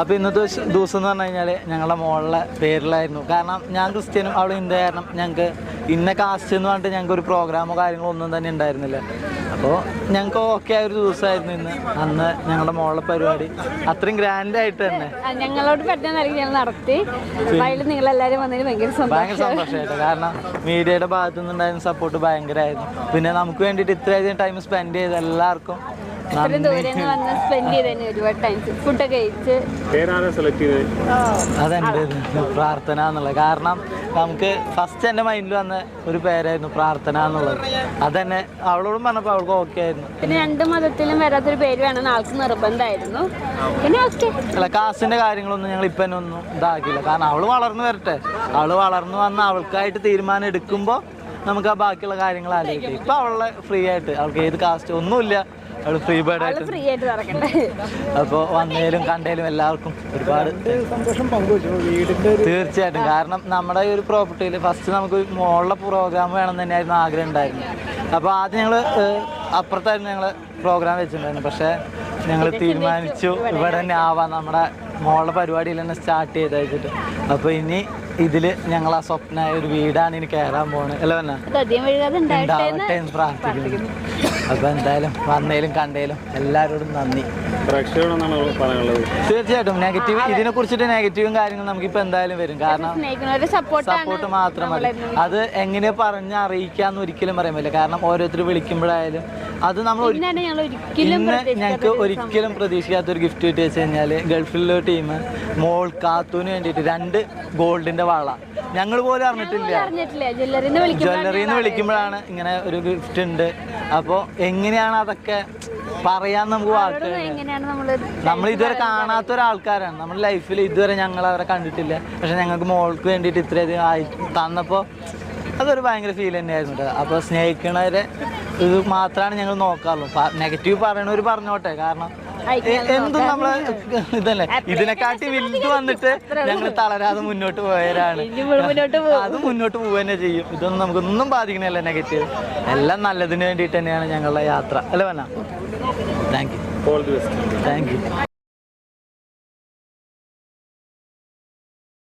അപ്പോൾ ഇന്നത്തെ ദിവസ- എന്ന് പറഞ്ഞു കഴിഞ്ഞാൽ ഞങ്ങളുടെ മോളിലെ പേരിലായിരുന്നു. കാരണം ഞാൻ ക്രിസ്ത്യനും അവൾ ഹിന്ദു കാരണം ഞങ്ങൾക്ക് ഇന്ന കാസ്റ്റ് എന്ന് പറഞ്ഞിട്ട് ഞങ്ങൾക്ക് ഒരു പ്രോഗ്രാമോ കാര്യങ്ങളോ ഒന്നും തന്നെ ഉണ്ടായിരുന്നില്ല. അപ്പോൾ ഞങ്ങൾക്ക് ഓക്കെ ആയ ഒരു ദിവസമായിരുന്നു ഇന്ന്. അന്ന് ഞങ്ങളുടെ മോളെ പരിപാടി. അത്രയും ഗ്രാൻഡ് ആയിട്ട് തന്നെ. ഞങ്ങളോട് ഞങ്ങൾ നടത്തി. വയലിൽ നിങ്ങളെല്ലാവരും വന്നതിന് ഭയങ്കര ഭയങ്കര സന്തോഷം. സന്തോഷമായിട്ട് കാരണം മീഡിയയുടെ ഭാഗത്തു നിന്നുണ്ടായിരുന്ന സപ്പോർട്ട് ഭയങ്കരമായിരുന്നു പിന്നെ നമുക്ക് വേണ്ടിയിട്ട് ഇത്രയധികം ടൈം സ്പെൻഡ് ചെയ്ത് എല്ലാവർക്കും പ്രാർത്ഥന എന്നുള്ളത്. കാരണം നമുക്ക് ഫസ്റ്റ് എന്റെ മൈൻഡിൽ വന്ന ഒരു പേരായിരുന്നു പ്രാർത്ഥന എന്നുള്ളത്. അതന്നെ അവളോടും പറഞ്ഞപ്പോൾ അവൾക്ക് ഓക്കെ ആയിരുന്നു. പിന്നെ രണ്ട് മതത്തിലും വരാത്തൊരു പേര് വേണം ആൾക്ക് നിർബന്ധമായിരുന്നു. പിന്നെ ഓക്കെ. അല്ല കാസിന്റെ കാര്യങ്ങളൊന്നും ഞങ്ങൾ ഇപ്പം തന്നെ ഒന്നും ഇതാക്കില്ല കാരണം അവൾ വളർന്നു വരട്ടെ. അവൾ വളർന്നു വന്ന് അവൾക്കായിട്ട് തീരുമാനം എടുക്കുമ്പോൾ നമുക്ക് ആ ബാക്കിയുള്ള കാര്യങ്ങൾ ആലോചിക്കാം. ഇപ്പം അവളെ ഫ്രീ ആയിട്ട് അവൾക്ക് ഏത് കാസ്റ്റ് ഒന്നുമില്ല. അവൾ ഫ്രീ ബേർഡ് ആയിട്ട്. ഫ്രീ ആയിട്ട് നടക്കട്ടെ അപ്പോൾ വന്നേലും കണ്ടേലും എല്ലാവർക്കും ഒരുപാട് സന്തോഷം പങ്കുവച്ചു. വീടിന്റെ തീർച്ചയായിട്ടും. കാരണം നമ്മുടെ ഈ ഒരു പ്രോപ്പർട്ടിയിൽ ഫസ്റ്റ് നമുക്ക് മോളിലെ പ്രോഗ്രാം വേണം എന്ന് തന്നെയായിരുന്നു ആഗ്രഹം ഉണ്ടായിരുന്നു അപ്പോൾ ആദ്യം ഞങ്ങൾ അപ്പുറത്തായിരുന്നു ഞങ്ങൾ പ്രോഗ്രാം വെച്ചിട്ടുണ്ടായിരുന്നു പക്ഷേ ഞങ്ങൾ തീരുമാനിച്ചു ഇവിടെ തന്നെ ആവാം. നമ്മുടെ മോളുടെ പരിപാടിയിൽ തന്നെ സ്റ്റാർട്ട് ചെയ്ത് വെച്ചിട്ട് അപ്പോൾ ഇനി ഇതിൽ ഞങ്ങൾ ആ സ്വപ്നമായ ഒരു വീടാണ് ഇനി കയറാൻ പോകുന്നത് അല്ലേ ഉണ്ടാവട്ടെ എന്ന് പ്രാർത്ഥിക്കുന്നു. അപ്പോൾ എന്തായാലും വന്നേലും കണ്ടേലും എല്ലാവരോടും നന്ദി. തീർച്ചയായിട്ടും നെഗറ്റീവ് ഇതിനെ കുറിച്ചിട്ട് നെഗറ്റീവും കാര്യങ്ങളും നമുക്കിപ്പോൾ എന്തായാലും വരും. കാരണം സ്നേഹിക്കുന്നവരുടെ സപ്പോർട്ട് മാത്രം മതി. അത് എങ്ങനെ പറഞ്ഞ് അറിയിക്കാന്ന് ഒരിക്കലും പറയാൻ പറ്റില്ല. കാരണം ഓരോരുത്തർ വിളിക്കുമ്പോഴായാലും അത് നമ്മൾ ഇന്ന് ഞങ്ങൾക്ക് ഒരിക്കലും പ്രതീക്ഷിക്കാത്ത ഒരു ഗിഫ്റ്റ് കിട്ടി വെച്ച് കഴിഞ്ഞാൽ ഗൾഫിലെ ടീം മോൾ കാത്തൂന് വേണ്ടിയിട്ട് രണ്ട് ഗോൾഡിന്റെ വള. ഞങ്ങൾ പോലും അറിഞ്ഞിട്ടില്ല. ജ്വല്ലറിന്ന് വിളിക്കുമ്പോഴാണ് ഇങ്ങനെ ഒരു ഗിഫ്റ്റ് ഉണ്ട്. അപ്പോൾ എങ്ങനെയാണ് അതൊക്കെ പറയാൻ നമുക്ക് വാക്കുകൾ എങ്ങനെയാണ് നമ്മൾ ഇതുവരെ കാണാത്ത ഒരാൾക്കാരാണ്. നമ്മുടെ ലൈഫിൽ ഇതുവരെ ഞങ്ങൾ അവരെ കണ്ടിട്ടില്ല. പക്ഷെ ഞങ്ങൾക്ക് മോൾക്ക് വേണ്ടിയിട്ട് ഇത്രയധികം ആയി തന്നപ്പോൾ അതൊരു ഭയങ്കര ഫീൽ തന്നെയായിരുന്നു കേട്ടോ. അപ്പോൾ സ്നേഹിക്കണവരെ ഇത് മാത്രമാണ് ഞങ്ങൾ നോക്കാറുള്ളൂ. നെഗറ്റീവ് പറയണവർ പറഞ്ഞോട്ടെ. കാരണം എന്തും നമ്മൾ ഇതല്ലേ ഇതിനെക്കാട്ടി വലുത് വന്നിട്ട് ഞങ്ങൾ തളരാതെ മുന്നോട്ട് പോയവരാണ്. മുന്നോട്ട് പോകും. അത് മുന്നോട്ട് പോവുക തന്നെ ചെയ്യും. ഇതൊന്നും നമുക്കൊന്നും ബാധിക്കണല്ല നെഗറ്റീവ് എല്ലാം നല്ലതിന് വേണ്ടിയിട്ട് തന്നെയാണ് ഞങ്ങളുടെ യാത്ര. അല്ലേ പറഞ്ഞ thank you all the best thank you